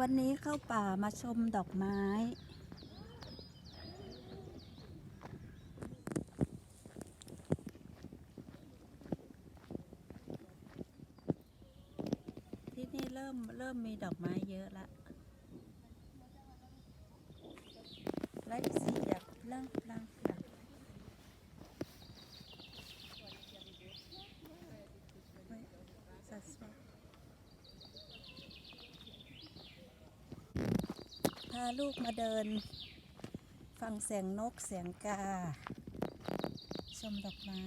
วันนี้เข้าป่ามาชมดอกไม้ ที่นี่เริ่มเริ่มมีดอกไม้เยอะละไล่สีอยากพลังพลังพลังเฮ้ยสัสวะพาลูกมาเดิน ฟังเสียงนกเสียงกา ชมดอกไม้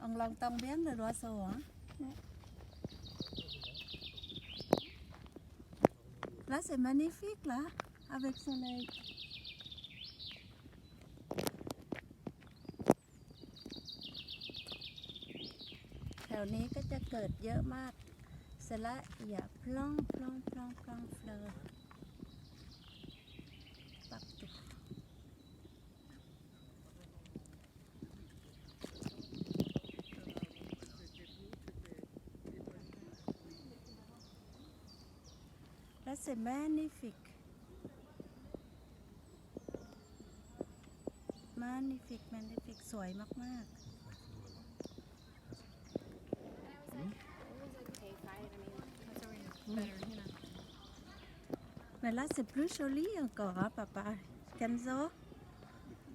องลองตองเบี้ยงหรือรัวสวง Là, c'est magnifique, là, avec soleil. แถวนี้ก็จะเกิดเยอะมากสละอย่าพล่องพล่องพล่องพล่อง c'est magnifique magnifique magnifique สวยมาก ๆ Mais là, c'est plus joli encore, hein, papa. Kenzo,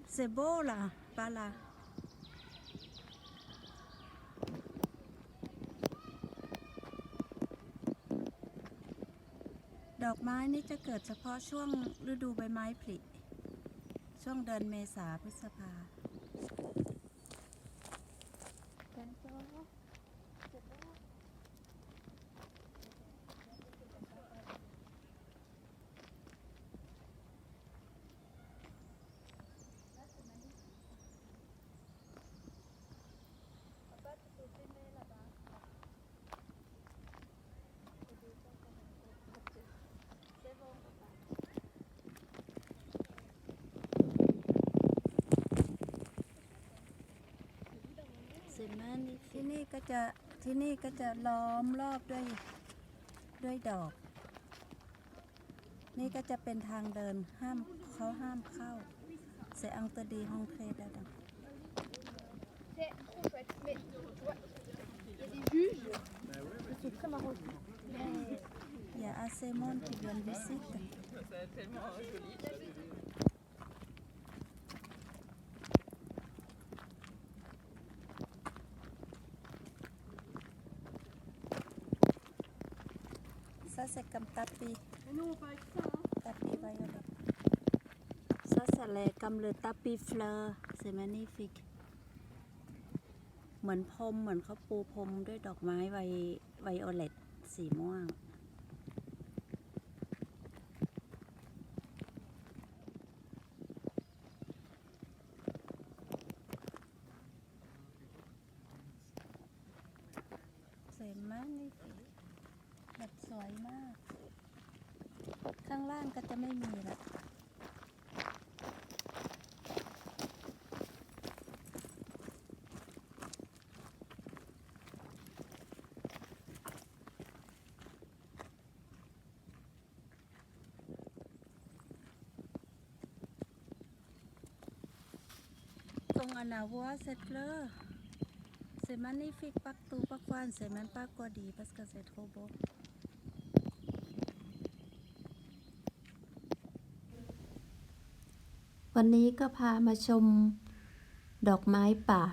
c'est beau là, pas là. ดอกไม้นี่จะเกิดเฉพาะช่วงฤดูใบไม้ผลิ ช่วงเดือนเมษาพฤษภา เซมานี่ที่นี่ก็ จะที่นี่ก็จะล้อมรอบด้วยด้วยดอก นี่ก็จะเป็นทางเดินห้ามเขาห้ามเข้าเซอังตดีฮองเคดาดัง C'est trop chouette. Mais tu vois, il y a des juges. C'est très marrant. Mais อย่าอาเซมอนที่เดือนวิสิต Ça, c'est comme tapis. Non, pas avec ça. hein. Tapis violet. Ça, c'est les- comme le tapis fleur. C'est magnifique. เหมือนพรมเหมือนเขาปูพรมด้วยดอกไม้ไวไวโอเลตสีม่วง สวยมากนี่สิแบบส วยมาก ข้างล่างก็จะไม่มีละงอนาวัวเสร็จเลยเสร็จมันนี่ฟิกปักตูปักวานเสร็จมันปักกอดีปัสกเสร็จโคโบ วันนี้ก็พามาชมดอกไม้ป่า